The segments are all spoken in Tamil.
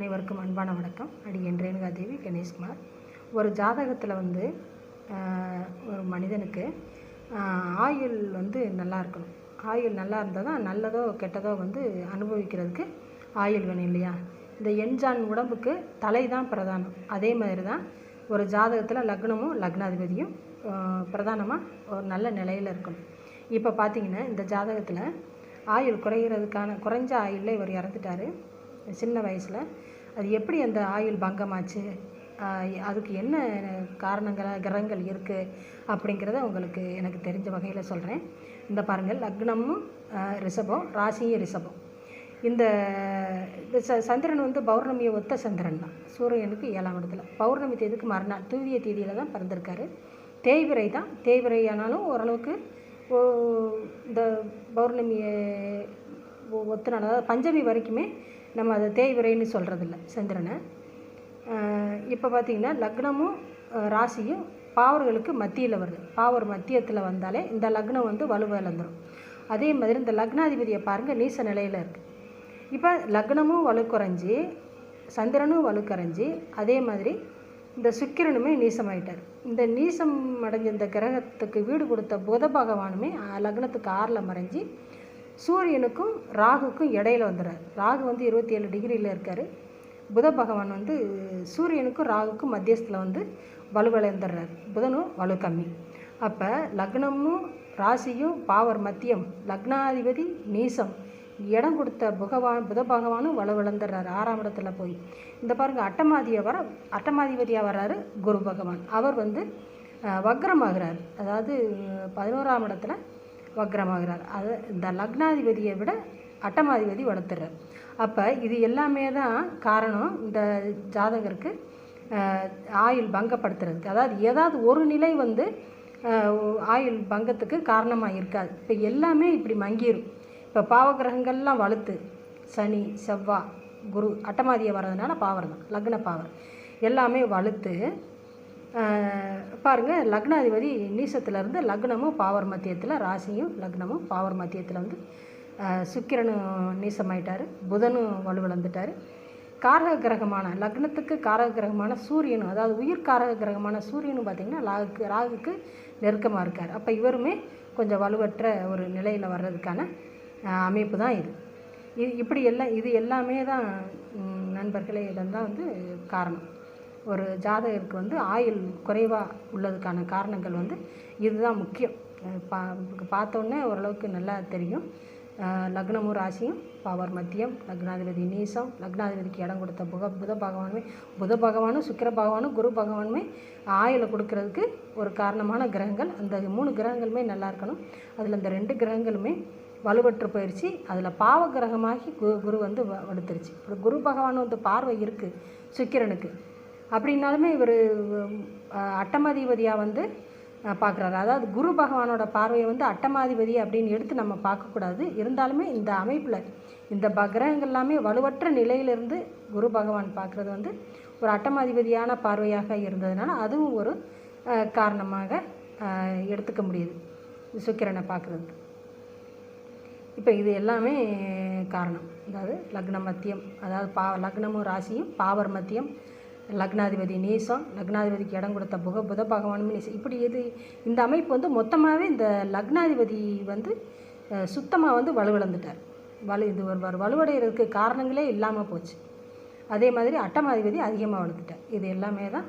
அனைவருக்கும் அன்பான வணக்கம். அடியேன் ரேணுகா தேவி கணேஷ்குமார். ஒரு ஜாதகத்தில் வந்து ஒரு மனிதனுக்கு ஆயுள் வந்து நல்லா இருக்கணும். ஆயுள் நல்லா இருந்தால் தான் நல்லதோ கெட்டதோ வந்து அனுபவிக்கிறதுக்கு ஆயுள் வேணும் இல்லையா? இந்த எண்ஜான் உடம்புக்கு தலை தான் பிரதானம். அதே மாதிரி தான் ஒரு ஜாதகத்தில் லக்னமும் லக்னாதிபதியும் பிரதானமாக ஒரு நல்ல நிலையில் இருக்கணும். இப்போ பார்த்தீங்கன்னா இந்த ஜாதகத்தில் ஆயுள் குறைகிறதுக்கான குறைஞ்ச ஆயுளில் இவர் இறந்துட்டார். சின்ன வயசில் அது எப்படி அந்த ஆயுள் பங்கமாச்சு? அதுக்கு என்ன காரணங்கள் கிரகங்கள் இருக்குது அப்படிங்கிறத உங்களுக்கு எனக்கு தெரிஞ்ச வகையில் சொல்கிறேன் இந்த பாருங்கள் லக்னமும் ரிஷபம் ராசியும் ரிஷபம். இந்த ச சந்திரன் வந்து பௌர்ணமியை ஒத்த சந்திரன் தான். சூரியனுக்கு ஏழாம் இடத்துல. பௌர்ணமி தேதிக்கு மறுநாள் தூவிய தேதியில் தான் பிறந்திருக்காரு. தேய்விரை தான். தேய்விரை ஆனாலும் ஓரளவுக்கு ஓ- இந்த பௌர்ணமியை ஒ- நாள் அதாவது பஞ்சமி வரைக்குமே நம்ம அதை தேய்விரைன்னு சொல்கிறதில்ல சந்திரனை. இப்போ பார்த்தீங்கன்னா லக்னமும் ராசியும் பாவர்களுக்கு மத்தியில் வருது. பாவர் மத்தியத்தில் வந்தாலே இந்த லக்னம் வந்து வலுவிழந்துடும் அதே மாதிரி இந்த லக்னாதிபதியை பாருங்கள் நீச நிலையில் இருக்குது இப்போ லக்னமும் வலுக்குறைஞ்சி சந்திரனும் வலுக்குறைஞ்சி அதே மாதிரி இந்த சுக்கிரனுமே நீசமாயிட்டார். இந்த நீசம் அடைஞ்ச இந்த கிரகத்துக்கு வீடு கொடுத்த புத பகவானுமே லக்னத்துக்கு ஆறில் மறைஞ்சி சூரியனுக்கும் ராகுக்கும் இடையில வந்துடுறார். ராகு வந்து இருபத்தி ஏழு டிகிரியில் இருக்கார். புத பகவான் வந்து சூரியனுக்கும் ராகுக்கும் மத்தியஸ்தில் வந்து வலுவிழந்துடுறார். புதனும் வலு கம்மி. அப்போ லக்னமும் ராசியும் பாவர் மத்தியம் லக்னாதிபதி நீசம் இடம் கொடுத்த புகவான் புத பகவானும் வலுவிழந்துடுறார். ஆறாம் இடத்துல போய். இந்த பாருங்க அட்டமாதியை வர அட்டமாதிபதியாக வர்றாரு குரு பகவான். அவர் வந்து வக்ரமாகிறார். அதாவது பதினோராம் இடத்துல வக்ரமாகிறார். அது இந்த லக்னாதிபதியை விட அட்டமாதிபதி வளர்த்துறார். அப்போ இது எல்லாமே தான் காரணம் இந்த ஜாதகருக்கு ஆயுள் பங்கப்படுத்துறதுக்கு. அதாவது ஏதாவது ஒரு நிலை வந்து ஆயுள் பங்கத்துக்கு காரணமாக இருக்காது. இப்போ எல்லாமே இப்படி மங்கிடும் இப்போ பாவகிரகங்கள்லாம் வலுத்து சனி செவ்வாய் குரு அட்டமாதியை வர்றதுனால பாவர் தான் லக்ன பாவர் எல்லாமே வலுத்து பாருங்கள் லக்னாதிபதி நீசத்துலேருந்து லக்னமும் பாவர் மத்தியத்தில் ராசியும் லக்னமும் பாவர் மத்தியத்தில் வந்து சுக்கிரனும் நீசமாயிட்டார் புதனும் வலுவிழந்துட்டார். காரக கிரகமான லக்னத்துக்கு காரக கிரகமான சூரியனும் அதாவது உயிர் காரக கிரகமான சூரியனும் பார்த்திங்கன்னா ராகுக்கு ராகுக்கு நெருக்கமாக இருக்கார். அப்போ இவருமே கொஞ்சம் வலுவற்ற ஒரு நிலையில் வர்றதுக்கான அமைப்பு தான் இது. இது இப்படி எல்லாம் இது எல்லாமே தான் நண்பர்களே இதெல்லாம் வந்து காரணம். ஒரு ஜாதகருக்கு வந்து ஆயுள் குறைவாக உள்ளதுக்கான காரணங்கள் வந்து இதுதான் முக்கியம். பா பார்த்தோன்னே ஓரளவுக்கு நல்லா தெரியும். லக்னமும் ராசியும் பவர் மத்தியம் லக்னாதிபதி நீசம் லக்னாதிபதிக்கு இடம் கொடுத்த புக புத பகவானுமே புத பகவானும் சுக்கிர பகவானும் குரு பகவானுமே ஆயுளை கொடுக்கறதுக்கு ஒரு காரணமான கிரகங்கள். அந்த மூணு கிரகங்களுமே நல்லா இருக்கணும். அதில் இந்த ரெண்டு கிரகங்களுமே வலுவற்று போயிடுச்சு அதில் பாவ கிரகமாகி குரு குரு வந்து வ- வலுத்துருச்சு. இப்போ குரு பகவான் வந்து பார்வை இருக்குது சுக்கிரனுக்கு. அப்படின்னாலுமே இவர் அட்டமாதிபதியாக வந்து பார்க்குறாரு அதாவது குரு பகவானோட பார்வையை வந்து அட்டமாதிபதி அப்படின்னு எடுத்து நம்ம பார்க்கக்கூடாது. இருந்தாலுமே இந்த அமைப்பில் இந்த ப கிரகங்கள் எல்லாமே வலுவற்ற நிலையிலிருந்து குரு பகவான் பார்க்குறது வந்து ஒரு அட்டமாதிபதியான பார்வையாக இருந்ததுனால அதுவும் ஒரு காரணமாக எடுத்துக்க முடியுது. சுக்கிரனை பார்க்குறது இப்போ இது எல்லாமே காரணம். அதாவது லக்ன மத்தியம் அதாவது பா லக்னமும் ராசியும் பாவர் மத்தியம் லக்னாதிபதி நீசம் லக்னாதிபதிக்கு இடம் கொடுத்த புக புத பகவானுமே நீசம் இப்படி இது இந்த அமைப்பு வந்து மொத்தமாகவே இந்த லக்னாதிபதி வந்து சுத்தமாக வந்து வலுவிழந்துட்டார். வலு இது ஒரு வலுவடைகிறதுக்கு காரணங்களே இல்லாமல் போச்சு. அதே மாதிரி அட்டமாதிபதி அதிகமாக வளர்த்துட்டார் இது எல்லாமே தான்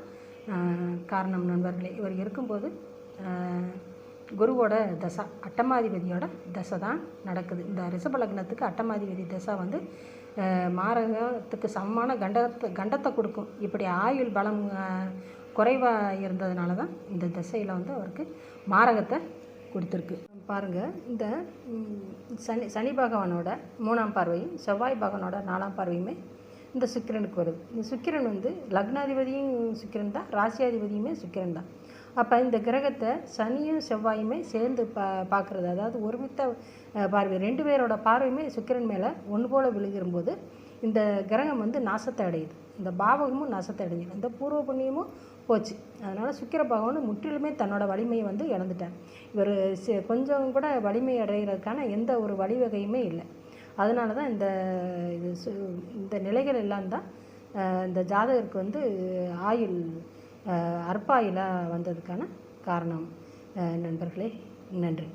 காரணம் நண்பர்களே. இவர் இருக்கும்போது குருவோட தசா அட்டமாதிபதியோட தசை தான் நடக்குது. இந்த ரிஷப லக்னத்துக்கு அட்டமாதிபதி தசை வந்து மாரகத்துக்கு சமமான கண்டத்தை கண்டத்தை கொடுக்கும். இப்படி ஆயுள் பலம் குறைவாக இருந்ததுனால தான் இந்த திசையில் வந்து அவருக்கு மாரகத்தை கொடுத்துருக்கு. பாருங்கள் இந்த சனி சனி பகவானோட மூணாம் பார்வையும் செவ்வாய் பகவானோட நாலாம் பார்வையுமே இந்த சுக்கிரனுக்கு வருது. இந்த சுக்கிரன் வந்து லக்னாதிபதியும் சுக்கிரன் தான் ராசியாதிபதியுமே சுக்கிரன் தான். அப்போ இந்த கிரகத்தை சனியும் செவ்வாயுமே சேர்ந்து பா பார்க்குறது. அதாவது ஒருமித்த பார்வை. ரெண்டு பேரோட பார்வையுமே சுக்கிரன் மேலே ஒன்று போல் விழுகிறம்போது இந்த கிரகம் வந்து நாசத்தை அடையுது. இந்த பாவகமும் நாசத்தை அடைஞ்சிடும் இந்த பூர்வ புண்ணியமும் போச்சு. அதனால் சுக்கிர பகவான் முற்றிலுமே தன்னோட வலிமையை வந்து இழந்துட்டார். இவர் கொஞ்சம் கூட வலிமை அடைகிறதுக்கான எந்த ஒரு வழிவகையுமே இல்லை. அதனால தான் இந்த இது சு- இந்த நிலைகள் எல்லாம் தான் இந்த ஜாதகருக்கு வந்து ஆயுள் அற்பாயிலாக வந்ததுக்கான காரணம் நண்பர்களே நன்றி.